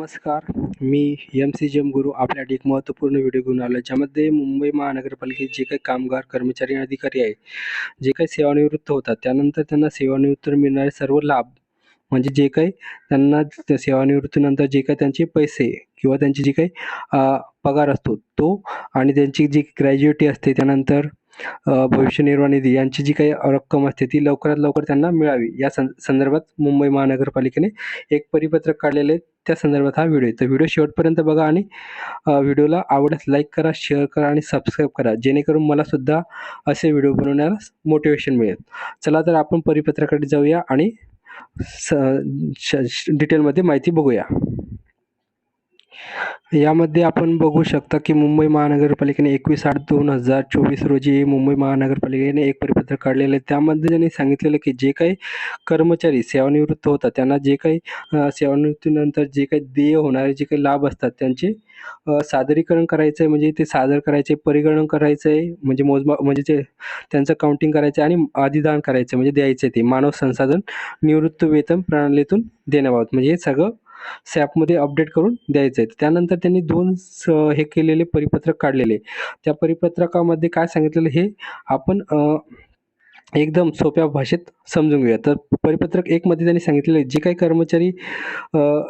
नमस्कार. मी M C जम एम गुरु आपल्यासाठी एक महत्त्वपूर्ण व्हिडिओ घेऊन आलो ज्यामध्ये मुंबई महानगरपालिकेत जे काही कामगार कर्मचारी आणि अधिकारी आहे जे काही सेवानिवृत्त होतात त्यानंतर त्यांना सेवानिवृत्त मिळणारे सर्व लाभ म्हणजे जे काही त्यांना त्या सेवानिवृत्तीनंतर जे काही त्यांचे पैसे किंवा त्यांची जी काही पगार असतो तो आणि त्यांची जी ग्रॅज्युएटी असते त्यानंतर भविष्य निर्वाह निधी यांची जी काही रक्कम असते ती लवकरात लवकर त्यांना मिळावी. या सं संदर्भात मुंबई महानगरपालिकेने एक परिपत्रक काढलेले आहे. त्या संदर्भात हा व्हिडिओ आहे. तर व्हिडिओ शेवटपर्यंत बघा आणि व्हिडिओला आवडल्यास लाईक करा शेअर करा आणि सबस्क्राईब करा. जेणेकरून मला सुद्धा असे व्हिडिओ बनवण्यास मोटिवेशन मिळेल. चला तर आपण परिपत्रकाकडे जाऊया आणि स श- डिटेलमध्ये माहिती बघूया. यामध्ये आपण बघू शकता की मुंबई महानगरपालिकेने एकवीस आठ दोन हजार चोवीस रोजी मुंबई महानगरपालिकेने एक परिपत्रक काढलेलं आहे. त्यामध्ये त्यांनी सांगितलेलं की जे काही कर्मचारी सेवानिवृत्त होतात त्यांना जे काही सेवानिवृत्तीनंतर जे काही देय होणारे जे काही लाभ असतात त्यांचे सादरीकरण करायचं आहे म्हणजे ते सादर करायचे परिगणन करायचं आहे म्हणजे मोजमाप म्हणजे ते त्यांचं काउंटिंग करायचं आहे आणि अधिदान करायचं म्हणजे द्यायचं आहे ते मानव संसाधन निवृत्त वेतन प्रणालीतून देण्याबाबत. म्हणजे हे सगळं सॅपमध्ये अपडेट करून द्यायचं आहे त्यानंतर त्यांनी दोन स हे केलेले परिपत्रक काढलेले. त्या परिपत्रकामध्ये काय सांगितलेलं हे आपण एकदम सोप्या भाषेत समजून घेऊया. तर परिपत्रक एकमध्ये त्यांनी सांगितलेलं आहे जे काही कर्मचारी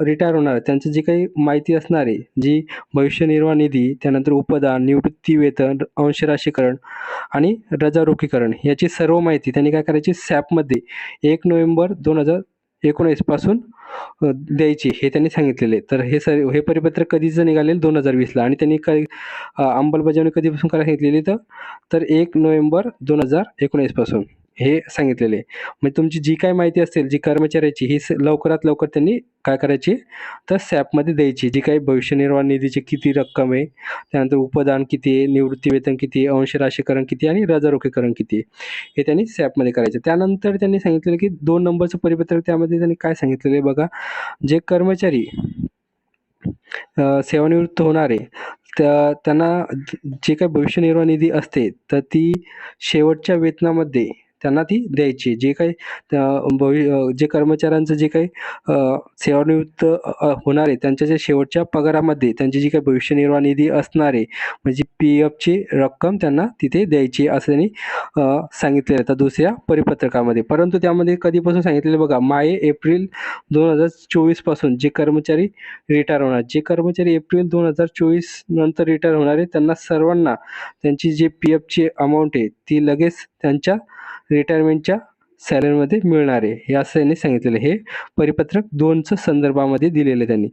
रिटायर होणार त्यांचं जी काही माहिती असणार आहे जी भविष्य निर्वाह निधी त्यानंतर उपदान निवृत्ती वेतन अंशराशीकरण आणि रजारोखीकरण याची सर्व माहिती त्यांनी काय करायची? सॅपमध्ये एक नोव्हेंबर दोन हजार एकोणीसपासून द्यायची हे त्यांनी सांगितलेले. तर हे सर हे परिपत्रक कधीचं निघालेलं? दोन हजार वीसला. आणि त्यांनी काही अंमलबजावणी कधीपासून करायला सांगितलेली तर? तर एक नोव्हेंबर दोन हजार एकोणीसपासून. हे सांगितलेले आहे. म्हणजे तुमची जी काय माहिती असेल जी कर्मचाऱ्याची ही स लवकरात लवकर त्यांनी काय करायची? तर सॅपमध्ये द्यायची. जी काही भविष्य निर्वाह निधीची किती रक्कम आहे त्यानंतर उपदान किती आहे निवृत्ती वेतन किती आहे अंश राशीकरण किती आणि रजारोखीकरण किती आहे. हे त्यांनी सॅपमध्ये करायचं. त्यानंतर त्यांनी सांगितलेलं की दोन नंबरचं परिपत्रक त्यामध्ये त्यांनी काय सांगितलेलं आहे बघा. जे कर्मचारी सेवानिवृत्त होणारे त्या त्यांना जे काही भविष्य निर्वाह निधी असते तर ती शेवटच्या वेतनामध्ये त्यांना ती द्यायची. जे काही भवि जे कर्मचाऱ्यांचं जे काही सेवानिवृत्त होणार आहे त्यांच्या जे शेवटच्या पगारामध्ये त्यांची जी काही भविष्य निर्वाह निधी असणारे म्हणजे पी एफची रक्कम त्यांना तिथे द्यायची असं त्यांनी सांगितले सांगितलेलं दुसऱ्या परिपत्रकामध्ये परंतु त्यामध्ये कधीपासून सांगितलेलं बघा माये एप्रिल दोन हजार चोवीसपासून जे कर्मचारी रिटायर होणार जे कर्मचारी एप्रिल दोन हजार चोवीस नंतर रिटायर होणार आहे त्यांना सर्वांना त्यांची जी पी एफची अमाऊंट आहे ती लगेच त्यांच्या रिटायरमेंटच्या सॅलरीमध्ये मिळणार आहे. हे असं यांनी सांगितलेलं हे परिपत्रक दोनचं संदर्भामध्ये दिलेलं आहे त्यांनी.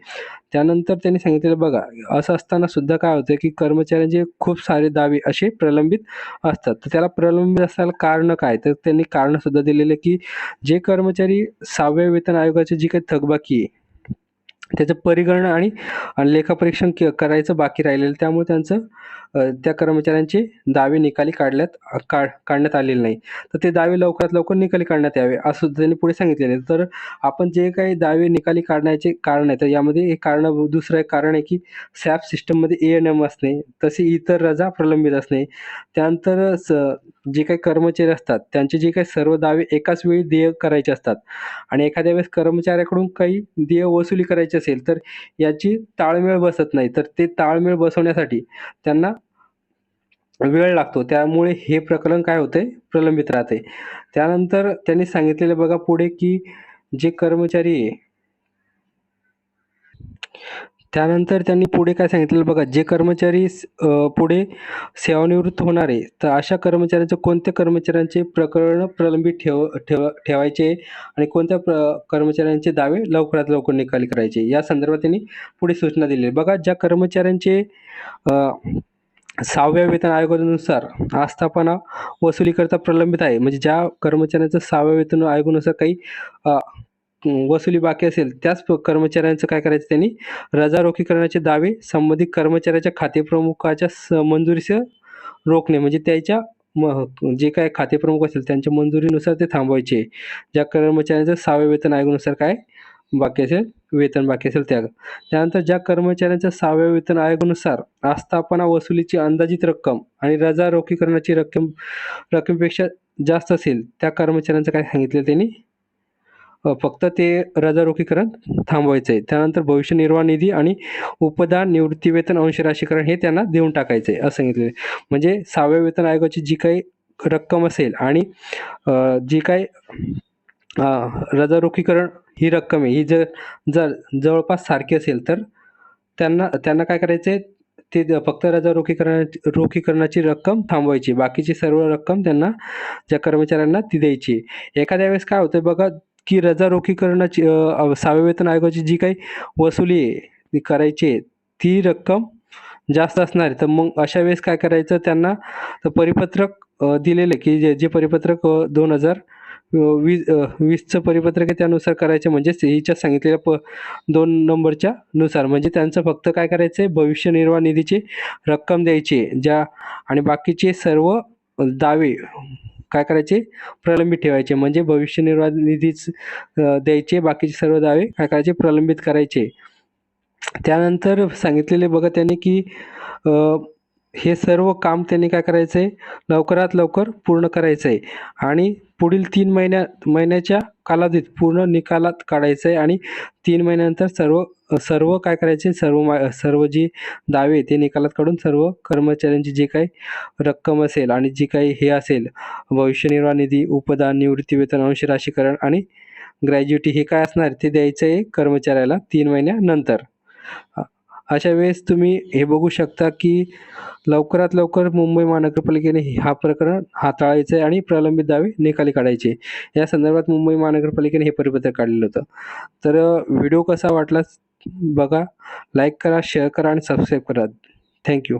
त्यानंतर त्यांनी सांगितलेलं बघा असं असताना सुद्धा काय होतं की कर्मचाऱ्यांचे खूप सारे दावे असे प्रलंबित असतात. तर त्याला प्रलंबित असायला कारण काय? तर त्यांनी कारणंसुद्धा दिलेले की जे कर्मचारी सहाव्या वेतन आयोगाची जी काही थकबाकी आहे त्याचं परिगणन आणि लेखापरीक्षण के करायचं बाकी राहिलेलं त्यामुळे त्यांचं त्या कर्मचाऱ्यांचे दावे निकाली काढल्यात काढ काढण्यात आलेले नाही. तर ते दावे लवकरात लवकर निकाली काढण्यात यावे असं त्यांनी पुढे सांगितलेले तर आपण जे काही दावे निकाली काढण्याचे कारण आहे तर यामध्ये हे कारण दुसरं एक कारण आहे की सॅप सिस्टममध्ये ए एन एम असणे तसे इतर रजा प्रलंबित असणे. त्यानंतर स जे काही कर्मचारी असतात त्यांचे जे काही सर्व दावे एकाच वेळी देय करायचे असतात. आणि एखाद्या वेळेस कर्मचाऱ्याकडून काही देय वसुली करायची असेल तर याची ताळमेळ बसत नाही. तर ते ताळमेळ बसवण्यासाठी त्यांना वेळ लागतो. त्यामुळे हे प्रकरण काय होते प्रलंबित राहते त्यानंतर त्यांनी सांगितलेलं बघा पुढे की जे कर्मचारी आहे त्यानंतर त्यांनी पुढे काय सांगितलेलं बघा जे कर्मचारी पुढे सेवानिवृत्त होणार आहे तर अशा कर्मचाऱ्यांचे कोणत्या कर्मचाऱ्यांचे प्रकरण प्रलंबित ठेव ठेव ठेवायचे आणि कोणत्या प्र कर्मचाऱ्यांचे दावे लवकरात लवकर निकाली करायचे? या संदर्भात त्यांनी पुढे सूचना दिली आहे. बघा ज्या कर्मचाऱ्यांचे सहाव्या वेतन आयोगानुसार आस्थापना वसुलीकरता प्रलंबित आहे. म्हणजे ज्या कर्मचाऱ्यांचं सहाव्या वेतन आयोगानुसार काही वसुली बाकी असेल त्याच कर्मचाऱ्यांचं काय करायचं त्यांनी? रजा रोखीकरणाचे दावे संबंधित कर्मचाऱ्याच्या खातेप्रमुखाच्या स मंजुरीसह रोखणे. म्हणजे त्याच्या म जे काय खातेप्रमुख असेल त्यांच्या मंजुरीनुसार ते थांबवायचे. ज्या कर्मचाऱ्यांचं सहाव्या वेतन आयोगानुसार काय? बाकी असेल वेतन बाकी असेल त्या त्यानंतर ज्या कर्मचाऱ्यांच्या सहाव्या वेतन आयोगानुसार आस्थापना वसुलीची अंदाजित रक्कम आणि रजा रोखीकरणाची रक्कम रकमेपेक्षा जास्त असेल त्या कर्मचाऱ्यांचं काय सांगितलं त्यांनी फक्त ते रजारोखीकरण थांबवायचं आहे. त्यानंतर भविष्य निर्वाह निधी आणि उपदान, निवृत्तीवेतन, अंश राशीकरण हे त्यांना देऊन टाकायचं आहे, असं सांगितलेलं आहे. म्हणजे सहाव्या वेतन आयोगाची जी काही रक्कम असेल आणि जी काही रजारोखीकरण ही रक्कम आहे, ही जर जर जवळपास सारखी असेल, तर त्यांना त्यांना काय करायचं आहे, ते द फक्त रजारोखीकरणाची रोखीकरणाची रक्कम थांबवायची. बाकीची सर्व रक्कम त्यांना ज्या कर्मचाऱ्यांना ती द्यायची. एखाद्या वेळेस काय होतं बघा, की रजारोखीकरणाची अ, अ, 6व्या वेतन आयोगाची जी काही वसुली आहे, ती करायची आहे, ती रक्कम जास्त असणार आहे. तर मग अशा वेळेस काय करायचं त्यांना तर परिपत्रक दिलेलं आहे, की जे जे परिपत्रक दोन हजार वीज वीजचं परिपत्रक त्यानुसार करायचं म्हणजेच हिच्या सांगितलेल्या प दोन नंबरच्या नुसार. म्हणजे त्यांचं फक्त काय करायचं आहे, भविष्य निर्वाह निधीची रक्कम द्यायची ज्या आणि बाकीचे सर्व दावे काय करायचे, प्रलंबित ठेवायचे. म्हणजे भविष्य निर्वाह निधीच द्यायचे, बाकीचे सर्व दावे काय करायचे, प्रलंबित करायचे. त्यानंतर सांगितलेले बघा त्यांनी, की हे सर्व काम त्यांनी काय करायचं आहे, लवकरात लवकर पूर्ण करायचं आहे आणि पुढील तीन महिन्या महिन्याच्या कालावधीत पूर्ण निकालात काढायचं आहे आणि तीन महिन्यानंतर सर्व सर्व काय करायचे, सर्व मा सर्व जी दावे ते निकालात काढून सर्व कर्मचाऱ्यांची जी काही रक्कम असेल आणि जी काही हे असेल, भविष्य निर्वाह निधी, उपदान, निवृत्तीवेतन, अंश राशीकरण आणि ग्रॅज्युटी हे काय असणार, ते द्यायचं आहे कर्मचाऱ्याला तीन महिन्यानंतर. अशा वेळेस तुम्ही हे बघू शकता, की लवकरात लवकर मुंबई महानगरपालिकेने हा प्रकरण हाताळायचं आहे आणि प्रलंबित दावे निकाली काढायचे. या संदर्भात मुंबई महानगरपालिकेने हे परिपत्रक काढलेलं होतं. तर व्हिडिओ कसा वाटला बघा, लाईक करा, शेअर करा आणि सबस्क्राईब करा. थँक्यू